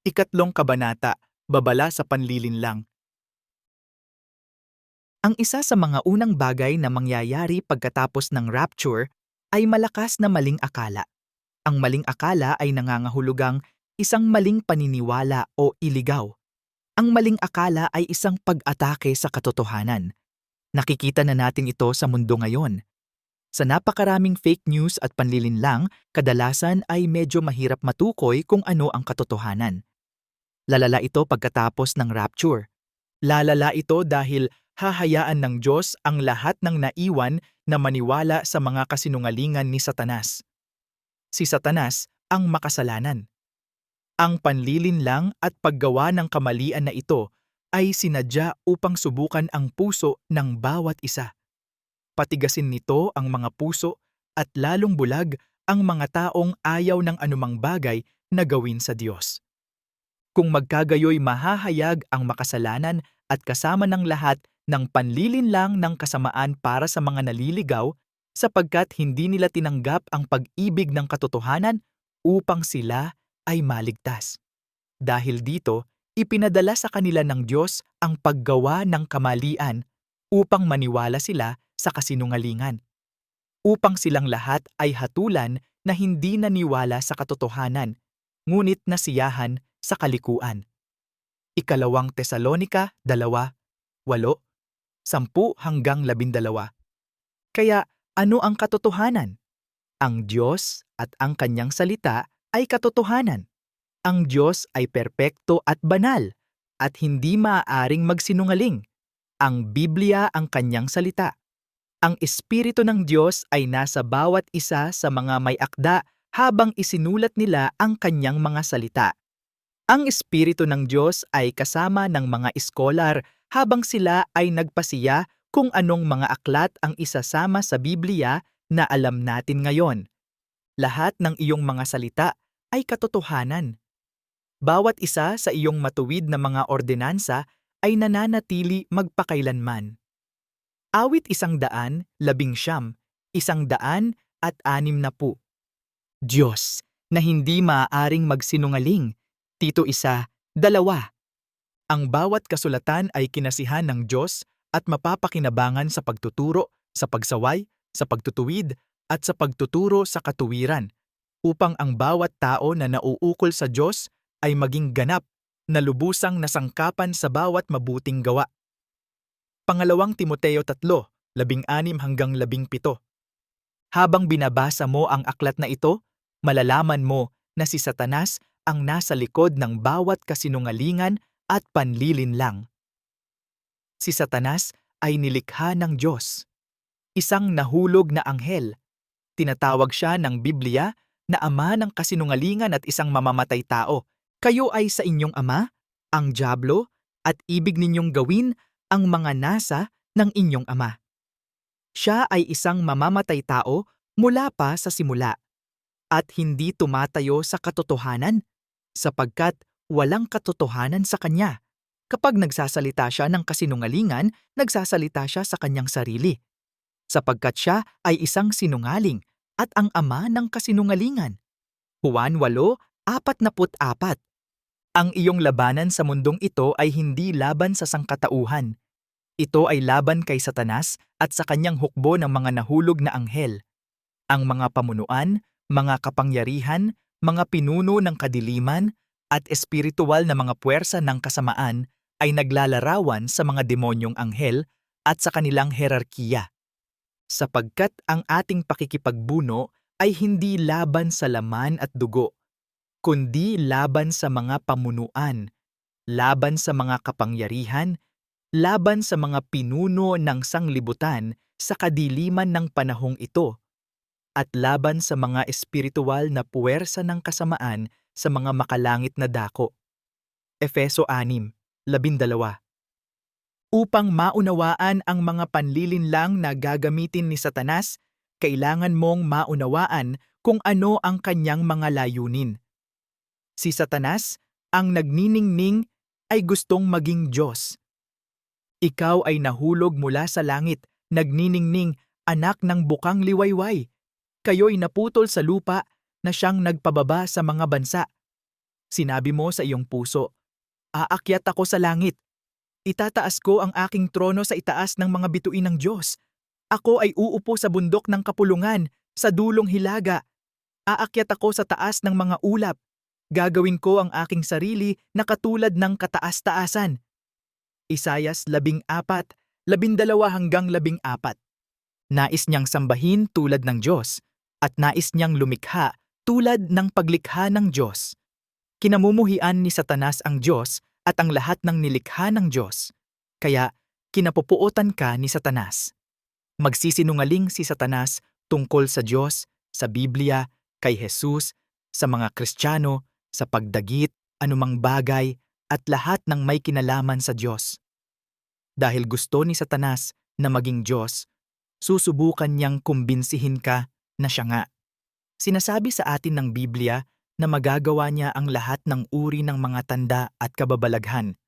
Ikatlong kabanata, babala sa panlilinlang. Ang isa sa mga unang bagay na mangyayari pagkatapos ng rapture ay malakas na maling akala. Ang maling akala ay nangangahulugang isang maling paniniwala o iligaw. Ang maling akala ay isang pag-atake sa katotohanan. Nakikita na natin ito sa mundo ngayon. Sa napakaraming fake news at panlilinlang, kadalasan ay medyo mahirap matukoy kung ano ang katotohanan. Lalala ito pagkatapos ng rapture. Lalala ito dahil hahayaan ng Diyos ang lahat ng naiwan na maniwala sa mga kasinungalingan ni Satanas. Si Satanas ang makasalanan. Ang panlilinlang at paggawa ng kamalian na ito ay sinadya upang subukan ang puso ng bawat isa. Patigasin nito ang mga puso at lalong bulag ang mga taong ayaw ng anumang bagay na gawin sa Diyos. Kung magkagayoy mahahayag ang makasalanan at kasama ng lahat ng panlilinlang ng kasamaan para sa mga naliligaw sapagkat hindi nila tinanggap ang pag-ibig ng katotohanan upang sila ay maligtas. Dahil dito, ipinadala sa kanila ng Diyos ang paggawa ng kamalian upang maniwala sila sa kasinungalingan. Upang silang lahat ay hatulan na hindi naniwala sa katotohanan, ngunit nasiyahan sa kalikuan. Ikalawang Tesalonika 2, 8, 10 hanggang 12. Kaya ano ang katotohanan? Ang Diyos at ang kanyang salita ay katotohanan. Ang Diyos ay perpekto at banal at hindi maaaring magsinungaling. Ang Biblia ang kanyang salita. Ang Espiritu ng Diyos ay nasa bawat isa sa mga may akda habang isinulat nila ang kanyang mga salita. Ang Espiritu ng Diyos ay kasama ng mga iskolar habang sila ay nagpasiya kung anong mga aklat ang isasama sa Biblia na alam natin ngayon. Lahat ng iyong mga salita ay katotohanan. Bawat isa sa iyong matuwid na mga ordinansa ay nananatili magpakailanman. Awit isang daan, labing siyam, isang daan at anim na po. Diyos, na hindi maaaring magsinungaling. Tito isa, dalawa. Ang bawat kasulatan ay kinasihan ng Diyos at mapapakinabangan sa pagtuturo, sa pagsaway, sa pagtutuwid, at sa pagtuturo sa katuwiran, upang ang bawat tao na nauukol sa Diyos ay maging ganap na lubusang nasangkapan sa bawat mabuting gawa. Pangalawang Timoteo 3, 16 hanggang 17. Habang binabasa mo ang aklat na ito, malalaman mo na si Satanas ang nasa likod ng bawat kasinungalingan at panlilinlang. Si Satanas ay nilikha ng Diyos. Isang nahulog na anghel. Tinatawag siya ng Biblia na ama ng kasinungalingan at isang mamamatay tao. Kayo ay sa inyong ama, ang Diablo, at ibig ninyong gawin ang mga nasa ng inyong ama. Siya ay isang mamamatay tao mula pa sa simula at hindi tumatayo sa katotohanan sapagkat walang katotohanan sa kanya. Kapag nagsasalita siya ng kasinungalingan, nagsasalita siya sa kanyang sarili. Sapagkat siya ay isang sinungaling at ang ama ng kasinungalingan. Juan 8:44 Ang iyong labanan sa mundong ito ay hindi laban sa sangkatauhan. Ito ay laban kay Satanas at sa kanyang hukbo ng mga nahulog na anghel. Ang mga pamunuan, mga kapangyarihan, mga pinuno ng kadiliman, at espiritual na mga puwersa ng kasamaan ay naglalarawan sa mga demonyong anghel at sa kanilang herarkiya. Sapagkat ang ating pakikipagbuno ay hindi laban sa laman at dugo, kundi laban sa mga pamunuan, laban sa mga kapangyarihan, laban sa mga pinuno ng sanglibutan sa kadiliman ng panahong ito, at laban sa mga espiritual na puwersa ng kasamaan sa mga makalangit na dako. Efeso 6, 12 Upang maunawaan ang mga panlilinlang na gagamitin ni Satanas, kailangan mong maunawaan kung ano ang kanyang mga layunin. Si Satanas, ang nagniningning, ay gustong maging Diyos. Ikaw ay nahulog mula sa langit, nagniningning, anak ng bukang liwayway. Kayo'y naputol sa lupa na siyang nagpababa sa mga bansa. Sinabi mo sa iyong puso, Aakyat ako sa langit. Itataas ko ang aking trono sa itaas ng mga bituin ng Diyos. Ako ay uupo sa bundok ng kapulungan, sa dulong hilaga. Aakyat ako sa taas ng mga ulap. Gagawin ko ang aking sarili na katulad ng kataas-taasan. Isayas 14, 12 hanggang 14. Nais niyang sambahin tulad ng Diyos at nais niyang lumikha tulad ng paglikha ng Diyos. Kinamumuhian ni Satanas ang Diyos at ang lahat ng nilikha ng Diyos. Kaya kinapupuotan ka ni Satanas. Magsisinungaling si Satanas tungkol sa Diyos, sa Biblia, kay Jesus, sa mga Kristiyano, sa pagdagit, anumang bagay, at lahat ng may kinalaman sa Diyos. Dahil gusto ni Satanas na maging Diyos, susubukan niyang kumbinsihin ka na siya nga. Sinasabi sa atin ng Biblia na magagawa niya ang lahat ng uri ng mga tanda at kababalaghan